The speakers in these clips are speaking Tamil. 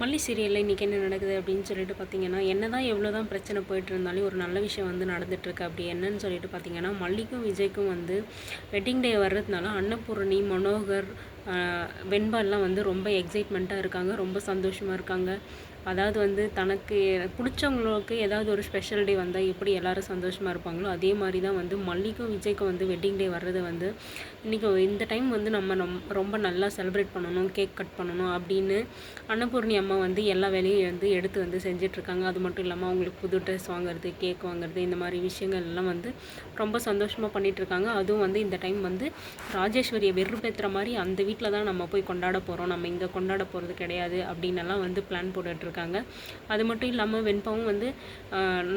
மல்லி சீரியலில் இன்றைக்கி என்ன நடக்குது அப்படின்னு சொல்லிட்டு பார்த்தீங்கன்னா என்ன தான் எவ்வளோ தான் பிரச்சனை போயிட்டு இருந்தாலும் ஒரு நல்ல விஷயம் வந்து நடந்துட்டுருக்கு அப்படி என்னன்னு சொல்லிட்டு பார்த்தீங்கன்னா மல்லிக்கும் விஜய்க்கும் வந்து வெட்டிங் டே வர்றதுனால அன்னபூரணி மனோகர் வெண்பால்லாம் வந்து ரொம்ப எக்ஸைட்மெண்ட்டாக இருக்காங்க ரொம்ப சந்தோஷமாக இருக்காங்க. அதாவது வந்து தனக்கு பிடிச்சவங்களுக்கு ஏதாவது ஒரு ஸ்பெஷல் டே வந்தால் எப்படி எல்லோரும் சந்தோஷமாக இருப்பாங்களோ அதே மாதிரி தான் வந்து மல்லிக்கும் விஜய்க்கும் வந்து வெட்டிங் டே வர்றது வந்து இன்றைக்கி இந்த டைம் வந்து நம்ம ரொம்ப நல்லா செலிப்ரேட் பண்ணணும் கேக் கட் பண்ணணும் அப்படின்னு அன்னபூர்ணி அம்மா வந்து எல்லா வேலையும் வந்து எடுத்து வந்து செஞ்சிட்ருக்காங்க. அது மட்டும் இல்லாமல் அவங்களுக்கு புது ட்ரெஸ் வாங்குறது கேக் வாங்குறது இந்த மாதிரி விஷயங்கள் எல்லாம் வந்து ரொம்ப சந்தோஷமாக பண்ணிகிட்ருக்காங்க அதுவும் வந்து இந்த டைம் வந்து ராஜேஸ்வரியை வெறுப்பேற்றுற மாதிரி அந்த வீட்டில் தான் நம்ம போய் கொண்டாட போகிறோம் நம்ம இங்கே கொண்டாட போகிறது கிடையாது அப்படின்னு வந்து பிளான் போட்டுட்ருக்காங்க. அது மட்டும் இல்லாமல் வெண்பாவும் வந்து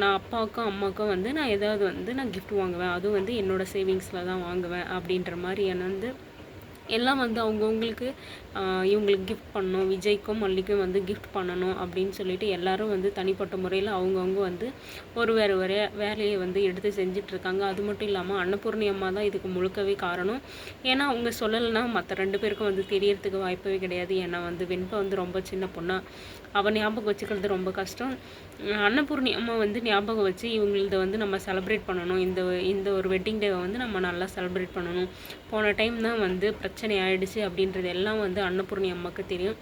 நான் அப்பாவுக்கும் அம்மாவுக்கும் வந்து நான் ஏதாவது வந்து நான் கிஃப்ட் வாங்குவேன். அதுவும் வந்து என்னோடய சேவிங்ஸில் தான் வாங்குவேன் அப்படின்ற மாதிரி என்னை வந்து எல்லாம் வந்து அவங்கவுங்களுக்கு இவங்களுக்கு கிஃப்ட் பண்ணணும். விஜய்க்கும் மல்லிக்கும் வந்து கிஃப்ட் பண்ணணும் அப்படின்னு சொல்லிட்டு எல்லாரும் வந்து தனிப்பட்ட முறையில் அவங்கவுங்க வந்து ஒரு வேறு வேறு வேலையை வந்து எடுத்து செஞ்சிட்ருக்காங்க. அது மட்டும் இல்லாமல் அன்னபூர்ணி அம்மா தான் இதுக்கு முழுக்கவே காரணம். ஏன்னா அவங்க சொல்லலைன்னா மற்ற ரெண்டு பேருக்கும் வந்து தெரியறதுக்கு வாய்ப்பே கிடையாது. ஏன்னா வந்து வெண்பா வந்து ரொம்ப சின்ன பொண்ணா. அவள் ஞாபகம் வச்சுக்கிறது ரொம்ப கஷ்டம். அன்னபூர்ணி அம்மா வந்து ஞாபகம் வச்சு இவங்களத வந்து நம்ம செலிப்ரேட் பண்ணணும். இந்த இந்த ஒரு வெட்டிங் டேவை வந்து நம்ம நல்லா செலிப்ரேட் பண்ணணும். போன டைம் தான் வந்து பிரச்சனை ஆயிடுச்சு அப்படின்றது எல்லாம் வந்து அன்னபூர்ணி அம்மாவுக்கு தெரியும்.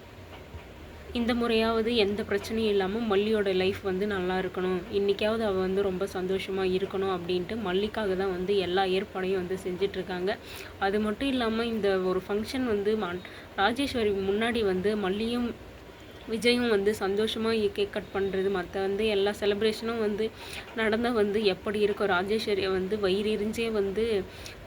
இந்த முறையாவது எந்த பிரச்சனையும் இல்லாமல் மல்லியோட லைஃப் வந்து நல்லா இருக்கணும். இன்றைக்காவது அவள் வந்து ரொம்ப சந்தோஷமாக இருக்கணும் அப்படின்ட்டு மல்லிக்காக தான் வந்து எல்லா ஏற்பாடையும் வந்து செஞ்சிட்ருக்காங்க. அது மட்டும் இல்லாமல் இந்த ஒரு ஃபங்க்ஷன் வந்து ம- ராஜேஸ்வரி முன்னாடி வந்து மல்லியும் விஜயும் வந்து சந்தோஷமாக கேக் கட் பண்ணுறது மற்ற வந்து எல்லா செலிப்ரேஷனும் வந்து நடந்தால் வந்து எப்படி இருக்கும்? ராஜேஸ்வரியை வந்து வயிறு எரிஞ்சே வந்து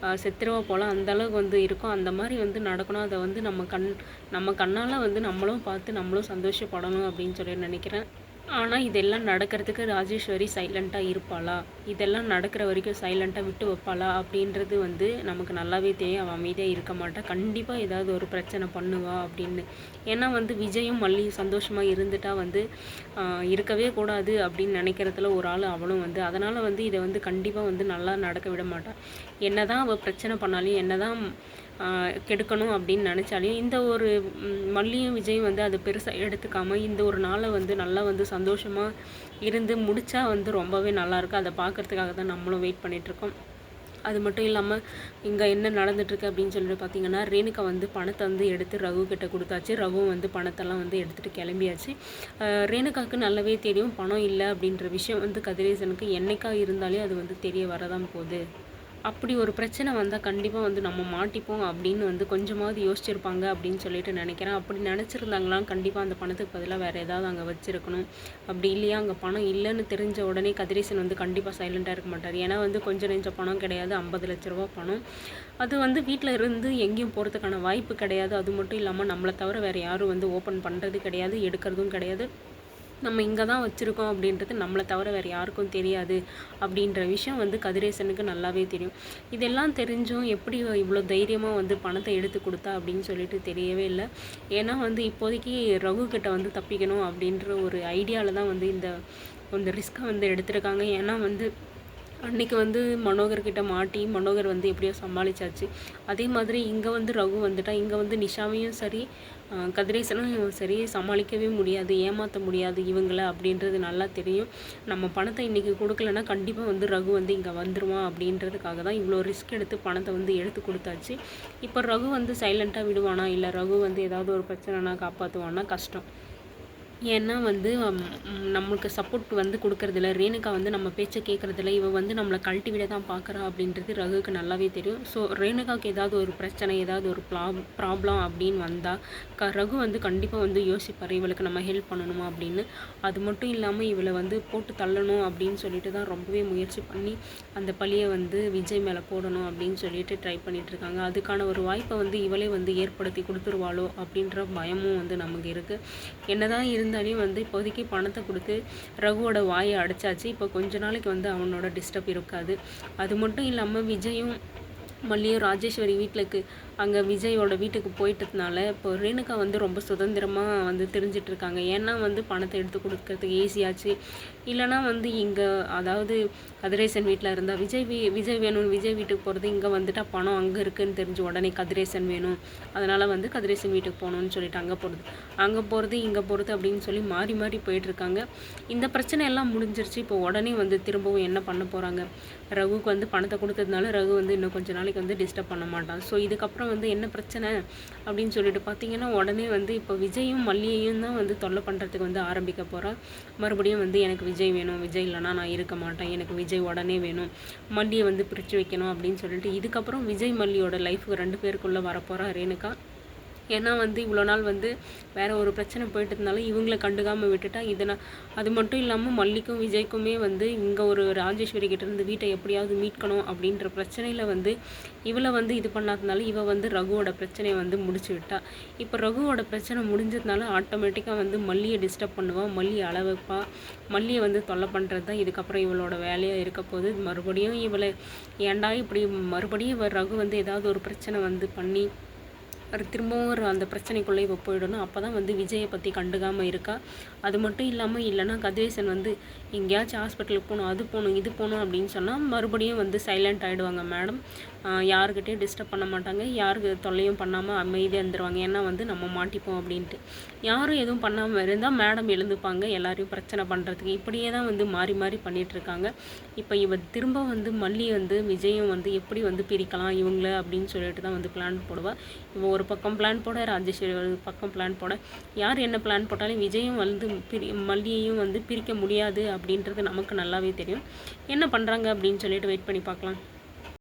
ஆஹ், செத்துருவா போல் அந்த அளவுக்கு வந்து இருக்கும். அந்த மாதிரி வந்து நடக்கணும். அதை வந்து நம்ம கண் நம்ம கண்ணால் வந்து நம்மளும் பார்த்து நம்மளும் சந்தோஷப்படணும் அப்படின்னு சொல்லி நினைக்கிறேன். ஆனால் இதெல்லாம் நடக்கிறதுக்கு ராஜேஸ்வரி சைலண்ட்டாக இருப்பாளா? இதெல்லாம் நடக்கிற வரைக்கும் சைலண்ட்டாக விட்டு வைப்பாளா? அப்படின்றது வந்து நமக்கு நல்லாவே தெரியும். அவள் அமைதியாக இருக்க மாட்டா. கண்டிப்பாக ஏதாவது ஒரு பிரச்சனை பண்ணுவா அப்படின்னு. ஏன்னா வந்து விஜயும் மல்லியும் சந்தோஷமாக இருந்துட்டா வந்து இருக்கவே கூடாது அப்படின்னு நினைக்கிறதுல ஒரு ஆள் அவளும் வந்து. அதனால் வந்து இதை வந்து கண்டிப்பாக வந்து நல்லா நடக்க விட மாட்டாள் என்னதான் அவள் பிரச்சனை பண்ணாலும் என்னதான் தான் கெடுக்கணும் அப்படின்னு நினச்சாலையும் இந்த ஒரு மல்லியும் விஜயும் வந்து அது பெருசாக எடுத்துக்காமல் இந்த ஒரு நாளை வந்து நல்லா வந்து சந்தோஷமாக இருந்து முடித்தா வந்து ரொம்பவே நல்லாயிருக்கும் அதை பார்க்குறதுக்காக தான் நம்மளும் வெயிட் பண்ணிகிட்ருக்கோம் அது மட்டும் இல்லாமல் இங்கே என்ன நடந்துட்டுருக்கு அப்படின்னு சொல்லிட்டு பார்த்தீங்கன்னா ரேணுகா வந்து பணத்தை வந்து எடுத்து ரகு கிட்ட கொடுத்தாச்சு. ரகு வந்து பணத்தெல்லாம் வந்து எடுத்துகிட்டு கிளம்பியாச்சு. ரேணுகாவுக்கு நல்லாவே தெரியும் பணம் இல்லை அப்படின்ற விஷயம் வந்து கதிரேசனுக்கு என்னைக்கா இருந்தாலே அது வந்து தெரிய வரதான் போகுது. அப்படி ஒரு பிரச்சனை வந்தால் கண்டிப்பாக வந்து நம்ம மாட்டிப்போம் அப்படின்னு வந்து கொஞ்சமாவது யோசிச்சிருப்பாங்க அப்படின்னு சொல்லிட்டு நினைக்கிறேன். அப்படி நினச்சிருந்தாங்களாம் கண்டிப்பாக அந்த பணத்துக்கு பதிலாக வேறு ஏதாவது அங்கே வச்சுருக்கணும். அப்படி இல்லையா அங்கே பணம் இல்லைன்னு தெரிஞ்ச உடனே கதிரேசன் வந்து கண்டிப்பாக சைலண்ட்டாக இருக்க மாட்டார். ஏன்னா வந்து கொஞ்சம் நெஞ்ச பணம் கிடையாது ஐம்பது லட்ச ரூபா பணம். அது வந்து வீட்டில் இருந்து எங்கேயும் போகிறதுக்கான வாய்ப்பு கிடையாது. அது மட்டும் இல்லாமல் நம்மளை தவிர வேறு யாரும் வந்து ஓப்பன் பண்ணுறது கிடையாது எடுக்கிறதும் கிடையாது. நம்ம இங்கே தான் வச்சுருக்கோம் அப்படின்றது நம்மளை தவிர வேறு யாருக்கும் தெரியாது அப்படின்ற விஷயம் வந்து கதிரேசனுக்கு நல்லாவே தெரியும். இதெல்லாம் தெரிஞ்சும் எப்படி இவ்வளோ தைரியமாக வந்து பணத்தை எடுத்து கொடுத்தா அப்படின்னு சொல்லிட்டு தெரியவே இல்லை. ஏன்னா வந்து இப்போதைக்கு ரகு கிட்ட வந்து தப்பிக்கணும் அப்படின்ற ஒரு ஐடியாவில் தான் வந்து இந்த இந்த ரிஸ்க்கை வந்து எடுத்திருக்காங்க. ஏன்னா வந்து அன்னைக்கு வந்து மனோகர்கிட்ட மாட்டி மனோகர் வந்து எப்படியோ சமாளிச்சாச்சு. அதே மாதிரி இங்கே வந்து ரகு வந்துட்டா இங்கே வந்து நிஷாவையும் சரி கதிரேசனும் சரி சமாளிக்கவே முடியாது ஏமாற்ற முடியாது இவங்கள அப்படின்றது நல்லா தெரியும். நம்ம பணத்தை இன்றைக்கி கொடுக்கலன்னா கண்டிப்பாக வந்து ரகு வந்து இங்கே வந்துடுவான் அப்படின்றதுக்காக தான் இவ்வளோ ரிஸ்க் எடுத்து பணத்தை வந்து எடுத்து கொடுத்தாச்சு. இப்போ ரகு வந்து சைலண்ட்டாக விடுவானா? இல்லை ரகு வந்து ஏதாவது ஒரு பிரச்சனைனா காப்பாற்றுவானா கஷ்டம். ஏன்னா வந்து நம்மளுக்கு சப்போர்ட் வந்து கொடுக்கறதில்ல. ரேணுகா வந்து நம்ம பேச்சை கேட்குறதில்ல. இவள் வந்து நம்மளை கழட்டி விட தான் பார்க்குறா அப்படின்றது ரகுவுக்கு நல்லாவே தெரியும். ஸோ ரேணுகாவுக்கு ஏதாவது ஒரு பிரச்சனை ஏதாவது ஒரு ப்ளாப் ப்ராப்ளம் அப்படின்னு வந்தால் க ரகு வந்து கண்டிப்பாக வந்து யோசிப்பார். இவளுக்கு நம்ம ஹெல்ப் பண்ணணுமா அப்படின்னு. அது மட்டும் இல்லாமல் இவளை வந்து போட்டு தள்ளணும் அப்படின்னு சொல்லிட்டு தான் ரொம்பவே முயற்சி பண்ணி அந்த பழியை வந்து விஜய் மேலே போடணும் அப்படின்னு சொல்லிட்டு ட்ரை பண்ணிகிட்டு இருக்காங்க. அதுக்கான ஒரு வாய்ப்பை வந்து இவளே வந்து ஏற்படுத்தி கொடுத்துருவாளோ அப்படின்ற பயமும் வந்து நமக்கு இருக்குது என்னதான் இருந்தாலும் வந்து இப்போதைக்கு பணத்தை கொடுத்து ரகுவோட வாயை அடைச்சாச்சு. இப்போ கொஞ்ச நாளைக்கு வந்து அவனோட டிஸ்டர்ப் இருக்காது. அது மட்டும் இல்லாமல் விஜயும் மல்லியும் ராஜேஸ்வரி வீட்டில் அங்கே விஜயோட வீட்டுக்கு போயிட்டதுனால இப்போ ரேணுகா வந்து ரொம்ப சுதந்திரமாக வந்து தெரிஞ்சிட்டு இருக்காங்க ஏன்னா வந்து பணத்தை எடுத்து கொடுக்கறதுக்கு ஈஸியாச்சு இல்லைனா வந்து இங்கே அதாவது கதிரேசன் வீட்டில் இருந்தால் விஜய் வீ விஜய் வேணும்னு விஜய் வீட்டுக்கு போகிறது இங்கே வந்துட்டால் பணம் அங்கே இருக்குதுன்னு தெரிஞ்சு உடனே கதிரேசன் வேணும். அதனால் வந்து கதிரேசன் வீட்டுக்கு போகணும்னு சொல்லிட்டு அங்கே போகிறது அங்கே போகிறது இங்கே போகிறது அப்படின்னு சொல்லி மாறி மாறி போயிட்டுருக்காங்க இந்த பிரச்சனை எல்லாம் முடிஞ்சிருச்சு. இப்போ உடனே வந்து திரும்பவும் என்ன பண்ண போகிறாங்க ரகுக்கு வந்து பணத்தை கொடுத்ததுனால ரகு வந்து இன்னும் கொஞ்சம் நாளைக்கு வந்து டிஸ்டர்ப் பண்ண மாட்டான். ஸோ இதுக்கப்புறம் வந்து என்ன பிரச்சனை அப்படின்னு சொல்லிட்டு பார்த்தீங்கன்னா உடனே வந்து இப்போ விஜயும் மல்லியையும் தான் வந்து தொல்லை பண்ணுறதுக்கு வந்து ஆரம்பிக்க போகிறா மறுபடியும் வந்து எனக்கு விஜய் வேணும் விஜய் இல்லைனா நான் இருக்க மாட்டேன் எனக்கு விஜய் உடனே வேணும் மல்லியை வந்து பிரித்து வைக்கணும் அப்படின்னு சொல்லிட்டு இதுக்கப்புறம் விஜய் மல்லியோட லைஃபுக்கு ரெண்டு பேருக்குள்ளே வரப்போகிறா ரேணுகா. ஏன்னா வந்து இவ்வளோ நாள் வந்து வேறு ஒரு பிரச்சனை போயிட்டு இருந்தாலும் இவங்கள கண்டுக்காமல் விட்டுட்டா இதனால் அது மட்டும் இல்லாமல் மல்லிக்கும் விஜய்க்குமே வந்து இங்கே ஒரு ராஜேஸ்வரி கிட்டேருந்து வீட்டை எப்படியாவது மீட்கணும் அப்படின்ற பிரச்சனையில் வந்து இவளை வந்து இது பண்ணாதனால இவ வந்து ரகுவோட பிரச்சனையை வந்து முடிச்சு விட்டா. இப்போ ரகுவோட பிரச்சனை முடிஞ்சதுனால ஆட்டோமேட்டிக்காக வந்து மல்லியை டிஸ்டர்ப் பண்ணுவாள் மல்லியை அளவைப்பா மல்லியை வந்து தொல்லை பண்ணுறது தான் இதுக்கப்புறம் இவளோட வேலையாக இருக்க போது மறுபடியும் இவளை ஏன்டா இப்படி மறுபடியும் இவள் ரகு வந்து ஏதாவது ஒரு பிரச்சனை வந்து பண்ணி ஒரு திரும்பவும் ஒரு அந்த பிரச்சனைக்குள்ளே இப்போ போயிடணும். அப்போ தான் வந்து விஜயை பற்றி கண்டுக்காமல் இருக்கா. அது மட்டும் இல்லாமல் இல்லைனா கதிரேசன் வந்து எங்கேயாச்சும் ஹாஸ்பிட்டலுக்கு போகணும் அது போகணும் இது போகணும் அப்படின்னு சொன்னால் மறுபடியும் வந்து சைலண்ட் ஆகிடுவாங்க மேடம் யாருக்கிட்டையும் டிஸ்டர்ப் பண்ண மாட்டாங்க. யாருக்கு தொல்லையும் பண்ணாமல் அமைதியாக இருந்துருவாங்க. ஏன்னா வந்து நம்ம மாட்டிப்போம் அப்படின்ட்டு. யாரும் எதுவும் பண்ணாமல் இருந்தால் மேடம் எழுந்துப்பாங்க எல்லாரையும் பிரச்சனை பண்ணுறதுக்கு இப்படியே தான் வந்து மாறி மாறி பண்ணிகிட்ருக்காங்க இப்போ இவ திரும்ப வந்து மல்லி வந்து விஜயம் வந்து எப்படி வந்து பிரிக்கலாம் இவங்கள அப்படின்னு சொல்லிட்டு தான் வந்து பிளான் போடுவாள் இவன் ஒரு பக்கம் பிளான் போட ராஜேஸ்வரி ஒரு பக்கம் பிளான் போட. யார் என்ன பிளான் போட்டாலும் விஜயும் வந்து பிரி மல்லியையும் வந்து பிரிக்க முடியாது அப்படின்றது நமக்கு நல்லாவே தெரியும். என்ன பண்ணுறாங்க அப்படின்னு சொல்லிட்டு வெயிட் பண்ணி பார்க்கலாம்.